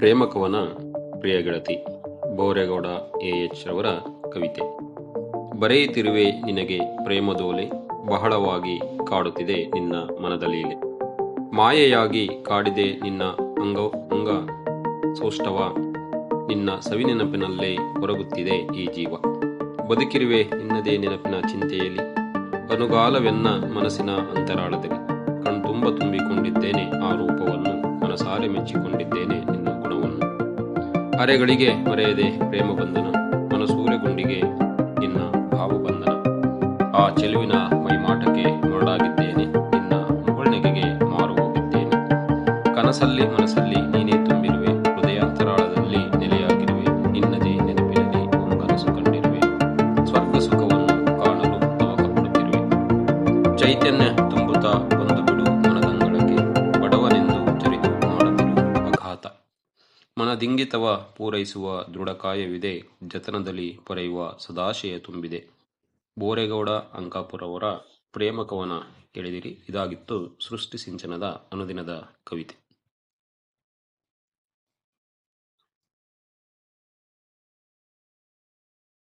ಪ್ರೇಮ ಕವನ ಪ್ರಿಯ ಗೆಳತಿ Boregowda A H ರವರ ಕವಿತೆ. ಬರೆಯುತ್ತಿರುವೆ ನಿನಗೆ ಪ್ರೇಮದೋಲೆ ಬಹಳವಾಗಿ ಕಾಡುತ್ತಿದೆ ನಿನ್ನ ಮನದಲೀಲೆ. ಮಾಯೆಯಾಗಿ ಕಾಡಿದೆ ನಿನ್ನ ಅಂಗ ಅಂಗ ಸೌಷ್ಠವ ನಿನ್ನ ಸವಿನೆನಪಿನಲ್ಲೇ ಹೊರಗುತ್ತಿದೆ ಈ ಜೀವ. ಬದುಕಿರುವೆ ನಿನ್ನದೇ ನೆನಪಿನ ಚಿಂತೆಯಲ್ಲಿ. ಅನುಗಾಲವೆನ್ನ ಮನಸ್ಸಿನ ಅಂತರಾಳದಲ್ಲಿ. ಕಣ್ತುಂಬ ತುಂಬಿಕೊಂಡಿದ್ದೇನೆ ಆ ರೂಪವನ್ನು. ಮನಸಾರೆ ಮೆಚ್ಚಿಕೊಂಡಿದ್ದೇನೆ ಅರೆಗಳಿಗೆ ಮರೆಯದೆ ಪ್ರೇಮ ಬಂಧನ ಮನಸೂರೆಗುಂಡಿಗೆ ನಿನ್ನ ಭಾವಬಂಧನ. ಆ ಚೆಲುವಿನ ಮೈಮಾಟಕ್ಕೆ ಮರಳಾಗಿದ್ದೇನೆ, ನಿನ್ನ ಮುಗುಳ್ನೆಗೆಗೆ ಮಾರು ಹೋಗಿದ್ದೇನೆ ಕನಸಲ್ಲಿ ಮನಸ್ಸಲ್ಲಿ ನೀನೇ ತುಂಬಿರುವೆ, ಹೃದಯಾಂತರಾಳದಲ್ಲಿ ನೆಲೆಯಾಗಿರುವೆ, ನಿನ್ನದೇ ನೆನಪಿನಲ್ಲಿ ಕನಸು ಕಂಡಿರುವೆ. ಸ್ವರ್ಗ ಸುಖವನ್ನು ಕಾಣಲು ತವಕ ಪಡುತ್ತಿರುವೆ ಚೈತನ್ಯ ತುಂಬುತ್ತಾ ಬಂದು ಬಿಡು ಮನದಿಂಗಿತವ ಪೂರೈಸುವ ದೃಢಕಾಯವಿದೆ, ಜತನದಲ್ಲಿ ಪೊರೆಯುವ ಸದಾಶಯ ತುಂಬಿದೆ. ಬೋರೇಗೌಡ ಅಂಕಾಪುರವರ ಪ್ರೇಮಕವನ ಕೇಳಿದಿರಿ. ಇದಾಗಿತ್ತು ಸೃಷ್ಟಿ ಸಿಂಚನದ ಅನುದಿನದ ಕವಿತೆ.